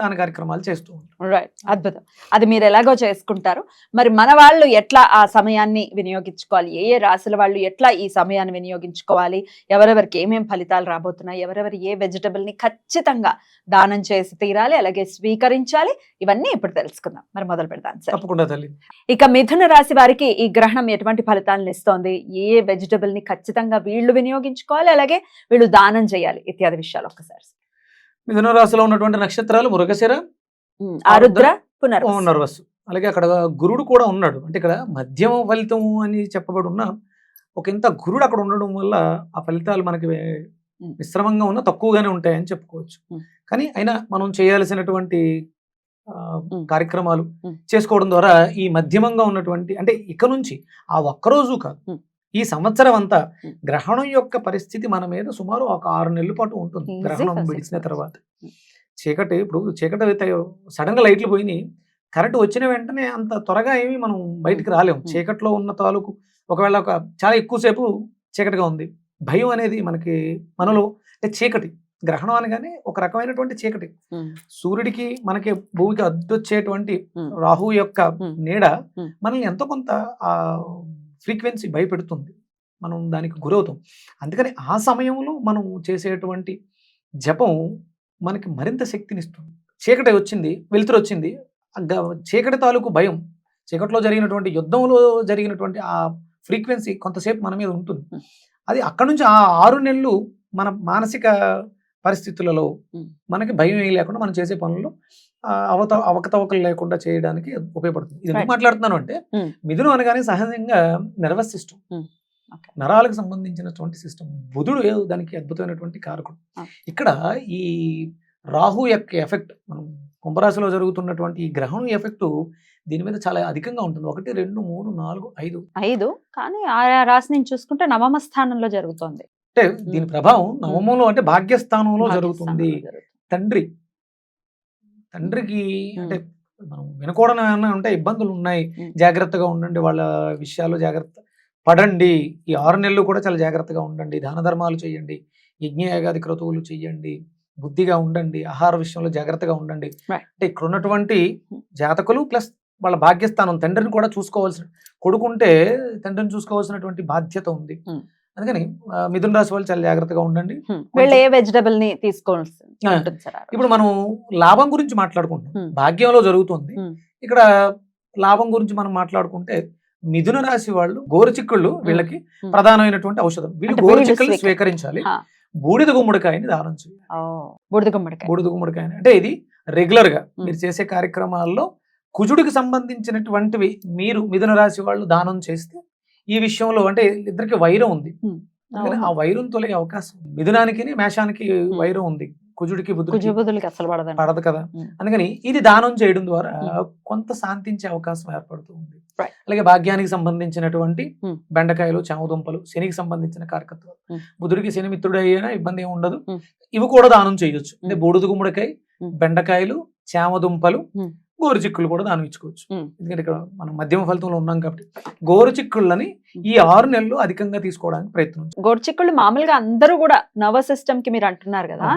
దాని కార్యక్రమాలు చేస్తూ ఉంటాం. రైట్ అద్భుతం. అది మీరు ఎలాగో చేసుకుంటారు. మరి మన వాళ్ళు ఎట్లా ఆ సమయాన్ని వినియోగించుకోవాలి? ఏ ఏ రాశుల వాళ్ళు ఎట్లా ఈ సమయాన్ని వినియోగించుకోవాలి? ఎవరెవరికి ఏమేం ఫలితాలు రాబోతున్నాయి? ఎవరెవరు ఏ వెజిటబుల్ని ఖచ్చితంగా దానం చేసి తీరాలి అలాగే స్వీకరించాలి? ఇవన్నీ ఇప్పుడు తెలుసుకుందాం. మరి మొదలు పెడతాం సార్. తప్పకుండా తల్లి. ఇక మిథున రాశి వారికి ఈ గ్రహణం ఎటువంటి ఫలితాలను ఇస్తోంది? ఏ వెజిటబుల్ని ఖచ్చితంగా వీళ్ళు వినియోగించుకోవాలి? అలాగే వీళ్ళు దానం చేయాలి ఇత్యాది విషయాలు ఒక్కసారి. మిథున రాశిలో ఉన్నటువంటి నక్షత్రాలు మృగశిర ఆరుద్ర పునర్ నర్వస్ అలాగే అక్కడ గురుడు కూడా ఉన్నాడు అంటే ఇక్కడ మధ్యమ ఫలితం అని చెప్పబడి ఉన్న ఒక ఇంత గురుడు అక్కడ ఉండడం వల్ల ఆ ఫలితాలు మనకి. మిశ్రమంగా ఉన్న తక్కువగానే ఉంటాయని చెప్పుకోవచ్చు. కానీ అయినా మనం చేయాల్సినటువంటి. కార్యక్రమాలు. చేసుకోవడం ద్వారా ఈ మధ్యమంగా ఉన్నటువంటి అంటే ఇక నుంచి ఆ ఒక్కరోజు కాదు. ఈ సంవత్సరం అంతా. గ్రహణం యొక్క పరిస్థితి మన మీద సుమారు ఒక ఆరు నెలల పాటు ఉంటుంది గ్రహణం విడిచిన. తర్వాత. చీకటి ఇప్పుడు చీకటి సడన్గా లైట్లు పోయినాయి కరెంట్ వచ్చిన వెంటనే అంత త్వరగా ఏమి మనం బయటికి రాలేము. చీకట్లో ఉన్న తాలూకు ఒకవేళ ఒక చాలా ఎక్కువసేపు చీకటిగా ఉంది భయం అనేది మనకి మనలో అంటే చీకటి గ్రహణం అనగానే ఒక రకమైనటువంటి చీకటి సూర్యుడికి మనకి భూమికి అద్దొచ్చేటువంటి. రాహు యొక్క. నీడ. మనల్ని ఎంతో కొంత ఆ ఫ్రీక్వెన్సీ భయపెడుతుంది. మనం దానికి గురవుతాం. అందుకని ఆ సమయంలో మనం చేసేటువంటి జపం మనకి మరింత శక్తినిస్తుంది. చీకటి వచ్చింది వెలుతురు వచ్చింది చీకటి తాలూకు భయం చీకట్లో జరిగినటువంటి యుద్ధంలో జరిగినటువంటి ఆ ఫ్రీక్వెన్సీ కొంతసేపు మన మీద ఉంటుంది. అది అక్కడ నుంచి ఆ ఆరు నెలలు మన మానసిక పరిస్థితులలో. మనకి భయం ఏమీ లేకుండా మనం చేసే పనుల్లో ఆ, అవత అవకతవకలు లేకుండా చేయడానికి ఉపయోగపడుతుంది ఇది ఎందుకు. మాట్లాడుతున్నాను అంటే. మిథునం అనగానే సహజంగా నర్వస్ సిస్టమ్. నరాలకు సంబంధించినటువంటి సిస్టమ్ బుధుడు దానికి అద్భుతమైనటువంటి కారకుడు. ఇక్కడ ఈ రాహు యొక్క ఎఫెక్ట్ మనం కుంభరాశిలో జరుగుతున్నటువంటి ఈ గ్రహణం ఎఫెక్ట్ దీని మీద చాలా అధికంగా ఉంటుంది ఒకటి రెండు మూడు నాలుగు ఐదు ఐదు కానీ ఆ రాశి నుంచి చూసుకుంటే నవమ స్థానంలో జరుగుతోంది అంటే దీని ప్రభావం నవమంలో అంటే భాగ్యస్థానంలో జరుగుతుంది. తండ్రి. తండ్రికి. అంటే మనం వినకూడని ఏమైనా ఉంటే ఇబ్బందులు ఉన్నాయి. జాగ్రత్తగా ఉండండి. వాళ్ళ విషయాల్లో జాగ్రత్త పడండి. ఈ ఆరు నెలలు కూడా చాలా జాగ్రత్తగా ఉండండి. దాన ధర్మాలు చేయండి. యజ్ఞయాగాది క్రతువులు చేయండి. బుద్ధిగా ఉండండి. ఆహార విషయంలో జాగ్రత్తగా ఉండండి. అంటే ఇక్కడ ఉన్నటువంటి. జాతకులు ప్లస్ వాళ్ళ భాగ్యస్థానం తండ్రిని కూడా చూసుకోవాల్సిన కొడుకుంటే తండ్రిని చూసుకోవాల్సినటువంటి బాధ్యత ఉంది. అందుకని మిథున రాశి వాళ్ళు చాలా జాగ్రత్తగా ఉండండి. వీళ్ళు ఏ వెజిటబుల్ని తీసుకోవాల్సి ఆ, ఉంటుంది సార్ ఆ రోజు? ఇప్పుడు మనం లాభం గురించి మాట్లాడుకుంటున్నాం Hmm. భాగ్యంలో జరుగుతుంది. ఇక్కడ లాభం గురించి మనం మాట్లాడుకుంటే మిథున రాశి వాళ్ళు గోరుచిక్కుళ్ళు వీళ్ళకి. ప్రధానమైనటువంటి ఔషధం వీళ్ళు గోరుచిక్కులు స్వీకరి- స్వీకరించాలి. బూడిద గుమ్మడికాయని దానం చేయాలి బూడిద గుమ్మడికాయ బూడిద గుమ్మడికాయని అంటే ఇది రెగ్యులర్గా. మీరు చేసే కార్యక్రమాల్లో కుజుడికి సంబంధించినటువంటివి మీరు మిథున రాశి వాళ్ళు దానం చేస్తే ఈ విషయంలో అంటే ఇద్దరికి వైరం ఉంది ఆ. వైరం తొలగే అవకాశం. మిథునానికి మేషానికి వైరం ఉంది కుజుడికి బుద్ధుడికి అసలు పడదండి పడదు కదా. అందుకని ఇది దానం చేయడం ద్వారా. కొంత శాంతించే అవకాశం ఏర్పడుతూ ఉంది. అలాగే భాగ్యానికి సంబంధించినటువంటి. బెండకాయలు చామదుంపలు శనికి సంబంధించిన కార్యకత్వాలు ఉమ్. బుధుడికి శని మిత్రుడు అయినా ఇబ్బంది ఏమి ఉండదు. ఇవి కూడా దానం చేయొచ్చు అంటే. బూడిద గుమ్మడికాయ. బెండకాయలు చామదుంపలు. గోరుచిక్కులు కూడా దానం ఇచ్చుకోవచ్చు. ఎందుకంటే ఇక్కడ మనం మధ్యమ ఫలితంలో ఉన్నాం కాబట్టి. గోరుచిక్కుళ్ళని ఈ ఆరు నెలలు అధికంగా తీసుకోవడానికి ప్రయత్నం చేయాలి. గోడ్చిక్కుళ్ళు మామూలుగా అందరూ కూడా నర్వస్ సిస్టమ్కి మీరు అంటున్నారు కదా?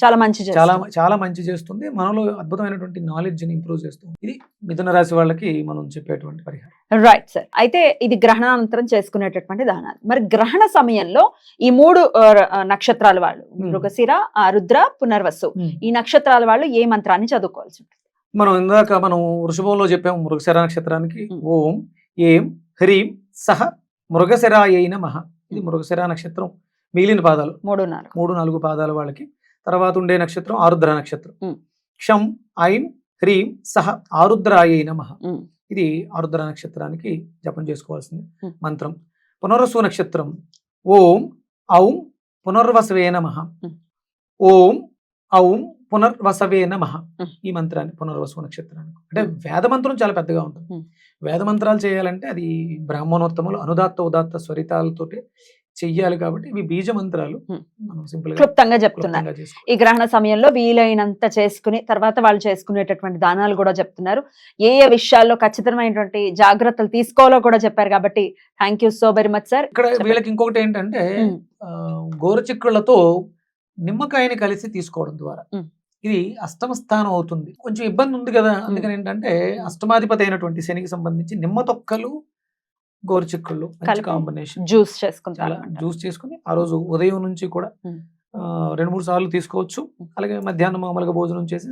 చాలా మంచి చాలా. చాలా మంచి చేస్తుంది. మనలో అద్భుతమైనటువంటి నాలెడ్జ్ని ఇంప్రూవ్ చేస్తుంది. ఇది మిథున రాశి వాళ్ళకి మనం చెప్పేటువంటి పరిహారం. రైట్ సార్ అయితే ఇది గ్రహణానంతరం చేసుకునేటటువంటి దానాలు. మరి గ్రహణ సమయంలో ఈ మూడు నక్షత్రాల వాళ్ళు. మృగశిర ఆరుద్ర పునర్వసు. ఈ నక్షత్రాల వాళ్ళు ఏ మంత్రాన్ని చదువుకోవాల్సి ఉంటుంది? మనం ఇందాక మనం వృషభంలో చెప్పాము మృగశిర నక్షత్రానికి. ఓం ఏం హ్రీం సహ మృగశిరాయ నమః. ఇది మృగశిర నక్షత్రం. మిగిలిన పాదాలు? మూడు నాలుగు. మూడు నాలుగు పాదాల వాళ్ళకి. తర్వాత ఉండే నక్షత్రం ఆరుద్ర నక్షత్రం. క్షం ఐం హ్రీం సహ ఆరుద్రాయ నమః. ఇది ఆరుద్ర నక్షత్రానికి జపం చేసుకోవాల్సింది. మంత్రం. పునర్వసు నక్షత్రం. ఓం ఔం పునర్వసవే నమ. ఓం ఔం పునర్వసవే నమ. ఈ మంత్రాన్ని పునర్వసు నక్షత్రానికి. అంటే వేద మంత్రం చాలా పెద్దగా ఉంటుంది. వేద మంత్రాలు చేయాలంటే అది బ్రాహ్మణోత్తములు అనుదాత్త ఉదాత్త స్వరితాలతోటి చెయ్యాలి కాబట్టి ఇవి బీజ మంత్రాలు. క్లుప్తంగా చెప్తున్నారు ఈ గ్రహణ సమయంలో వీలైనంత చేసుకుని తర్వాత వాళ్ళు చేసుకునేటటువంటి దానాలు కూడా చెప్తున్నారు. ఏ ఏ విషయాల్లో ఖచ్చితమైనటువంటి జాగ్రత్తలు తీసుకోవాలో కూడా చెప్పారు కాబట్టి thank you so very much sir ఇక్కడ. వీళ్ళకి ఇంకొకటి ఏంటంటే గోరుచిక్కుళ్ళతో నిమ్మకాయని కలిసి తీసుకోవడం ద్వారా. ఇది అష్టమ స్థానం అవుతుంది. కొంచెం ఇబ్బంది ఉంది కదా. అందుకని ఏంటంటే అష్టమాధిపతి అయినటువంటి శనికి సంబంధించి నిమ్మ తొక్కలు గోరుచిక్కుళ్ళు కాంబినేషన్ జ్యూస్ చేసుకుని చాలా తాగమంటారు. జ్యూస్ చేసుకుని ఆ రోజు ఉదయం నుంచి కూడా రెండు మూడు సార్లు తీసుకోవచ్చు. అలాగే మధ్యాహ్నం మామూలుగా భోజనం చేసి